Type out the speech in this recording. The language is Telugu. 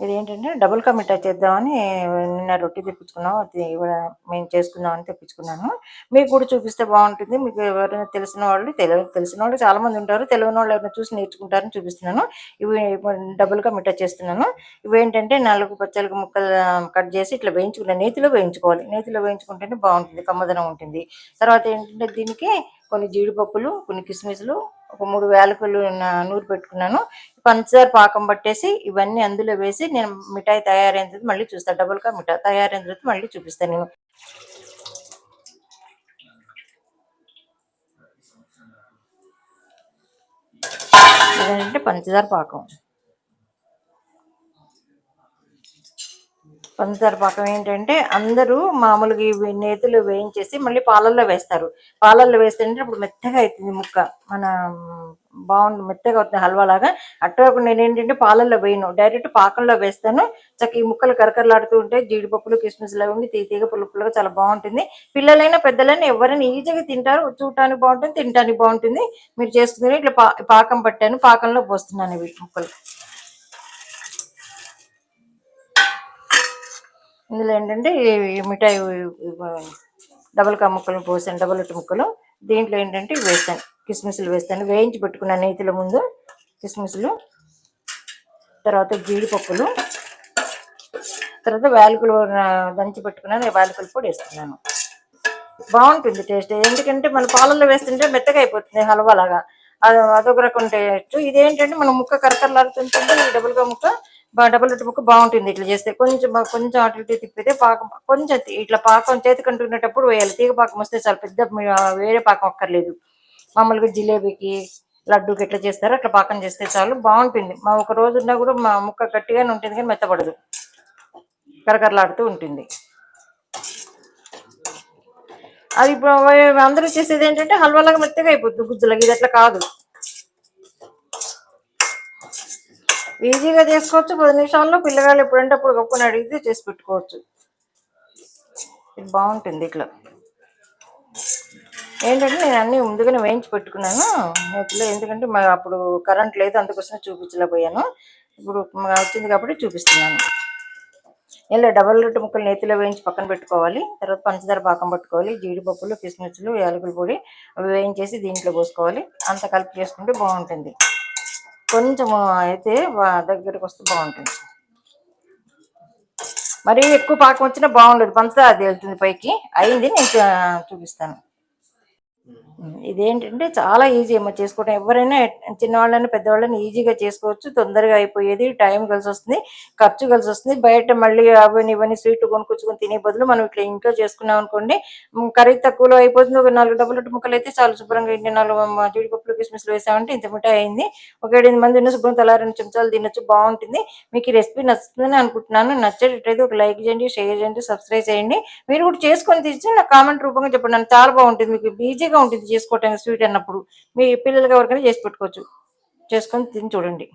ఇది ఏంటంటే డబుల్ కా మిఠాయి చేద్దామని నిన్న రొట్టె తెప్పించుకున్నాం అది మేము చేసుకుందామని తెప్పించుకున్నాను. మీకు కూడా చూపిస్తే బాగుంటుంది. మీకు ఎవరైనా తెలిసిన వాళ్ళు తెలి తెలిసిన వాళ్ళు చాలా మంది ఉంటారు. తెలియని వాళ్ళు ఎవరైనా చూసి నేర్చుకుంటారని చూపిస్తున్నాను. ఇవి డబుల్ కా మిఠాయి చేస్తున్నాను. ఇవి ఏంటంటే నాలుగు పచ్చలకు ముక్కలు కట్ చేసి ఇట్లా వేయించుకున్నాను నేతిలో వేయించుకోవాలి. నేతిలో వేయించుకుంటేనే బాగుంటుంది కమ్మదనం ఉంటుంది. తర్వాత ఏంటంటే దీనికి కొన్ని జీడిపప్పులు కొన్ని కిస్మిస్లు ఒక మూడు వేలకులు నూరు పెట్టుకున్నాను. పంచదార పాకం పట్టేసి ఇవన్నీ అందులో వేసి నేను మిఠాయి తయారైన తర్వాత మళ్ళీ చూస్తాను డబుల్గా మిఠాయి తయారైన తర్వాత మళ్ళీ చూపిస్తాను. నేను ఇదేంటంటే పంచదార పాకం. పంచదార పాకం ఏంటంటే అందరూ మామూలుగా ఇవి వేయించేసి మళ్ళీ పాలల్లో వేస్తారు. పాలల్లో వేస్తుంటే ఇప్పుడు మెత్తగా అవుతుంది ముక్క. మన బాగుంది మెత్తగా అవుతుంది హల్వా లాగా అట్టకుండా నేను ఏంటంటే పాలల్లో వేయను డైరెక్ట్ పాకంలో వేస్తాను. చక్క ఈ ముక్కలు కరకరలాడుతూ ఉంటాయి జీడిపప్పులు కిస్మిస్లు లాగా ఉండి తీతీగా పుల్ల పుల్లగా చాలా బాగుంటుంది. పిల్లలైనా పెద్దలైనా ఎవరైనా ఈజీగా తింటారు చూడటానికి బాగుంటుంది తినటానికి బాగుంటుంది. మీరు చేసుకుని ఇట్లా పా పాకం పట్టాను పాకంలో పోస్తున్నాను ఇవి ముక్కలు. ఇందులో ఏంటంటే మిఠాయి డబల్ కా ముక్కలు పోసాను డబల్ ఒట్టు ముక్కలు. దీంట్లో ఏంటంటే వేసాను వేస్తాను. కిస్మిస్లు వేస్తాను. వేయించి పెట్టుకున్నాను నేతిలో ముందు కిస్మిస్లు తర్వాత జీడిపప్పులు తర్వాత వేలుకలు దంచి పెట్టుకున్నాను. వేలుకలు కూడా వేస్తున్నాను. బాగుంటుంది టేస్ట్. ఎందుకంటే మన పాలల్లో వేస్తుంటే మెత్తగా అయిపోతుంది హల్వా లాగా అది అదొక రకం టేస్ట్. ఇదేంటంటే మన ముక్క కరకరలాడుతుంటుంది ఈ ముక్క డబుల్ రొట్టె ముక్క బాగుంటుంది. ఇట్లా చేస్తే కొంచెం కొంచెం అటు ఇటు తిప్పితే పాకం కొంచెం ఇట్లా పాకం చేతికి వేయాలి. తీగ పాకం వస్తే చాలా పెద్ద వేరే పాకం అక్కర్లేదు. మామూలుగా జిలేబీకి లడ్డూకి ఎట్లా చేస్తారో అట్లా పాకం చేస్తే చాలు. బాగుంటుంది. మా ఒక రోజు ఉన్నా కూడా మా ముక్క గట్టిగానే ఉంటుంది కానీ మెత్తపడదు కరకరలాడుతూ ఉంటుంది. అది ఇప్పుడు అందరూ చేసేది ఏంటంటే హల్వాలాగా మెత్తగా అయిపోతుంది గుజ్జులకి ఇది అట్లా కాదు. ఈజీగా చేసుకోవచ్చు. పది నిమిషాల్లో పిల్లగాళ్ళు ఎప్పుడంటే అప్పుడు గొప్పని అడిగితే చేసి పెట్టుకోవచ్చు. ఇది బాగుంటుంది ఇట్లా. ఏంటంటే నేను అన్ని ముందుగానే వేయించి పెట్టుకున్నాను. నేతిలో ఎందుకంటే మా అప్పుడు కరెంట్ లేదు అందుకోసమే చూపించలేకపోయాను. ఇప్పుడు మా వచ్చింది కాబట్టి చూపిస్తున్నాను. ఇలా డబల్ రొట్టె ముక్కలు నేతిలో వేయించి పక్కన పెట్టుకోవాలి. తర్వాత పంచదార పాకం పట్టుకోవాలి. జీడిపప్పులు కిస్మిస్లు యాలకుల పొడి అవి వేయించేసి దీంట్లో పోసుకోవాలి. అంత కలిపి చేసుకుంటే బాగుంటుంది. కొంచెం అయితే బా- దగ్గరికి వస్తే బాగుంటుంది. మరీ ఎక్కువ పాకం వచ్చినా బాగుండదు. పంచదార అది వెళ్తుంది పైకి. అయింది నేను చూపిస్తాను. ఇదేంటంటే చాలా ఈజీ అమ్మ చేసుకోవడం ఎవరైనా చిన్నవాళ్ళని పెద్దవాళ్ళని ఈజీగా చేసుకోవచ్చు. తొందరగా అయిపోయేది టైం కలిసి వస్తుంది ఖర్చు కలిసి వస్తుంది. బయట మళ్ళీ అవన్నీ ఇవన్నీ స్వీట్ కొనుక్కొచ్చుకొని తినే బదులు మనం ఇట్లా ఇంట్లో చేసుకున్నాం అనుకోండి కర్రీ తక్కువలో అయిపోతుంది. ఒక నాలుగు డబ్బులు ముక్కలు అయితే చాలా. శుభ్రంగా ఇంటి నాలుగు జీడిపప్పులు కిస్మిస్లు వేసామంటే ఇంత మిఠాయి అయింది. ఒక ఏడెనిమిది మంది ఉన్న శుభ్రం తలా రెండు చెంచాలు తినొచ్చు బాగుంటుంది. మీకు ఈ రెసిపీ నచ్చుతుందని అనుకుంటున్నాను. నచ్చేటట్టయితే ఒక లైక్ చేయండి షేర్ చేయండి సబ్స్క్రైబ్ చేయండి. మీరు కూడా చేసుకొని తీసి నాకు కామెంట్ రూపంగా చెప్పండి. చాలా బాగుంటుంది. మీకు ఈజీగా ఉంటుంది చేసుకోవటానికి స్వీట్ అన్నప్పుడు. మీ పిల్లలకి ఎవరికైనా చేసి పెట్టుకోవచ్చు. చేసుకొని తిని చూడండి.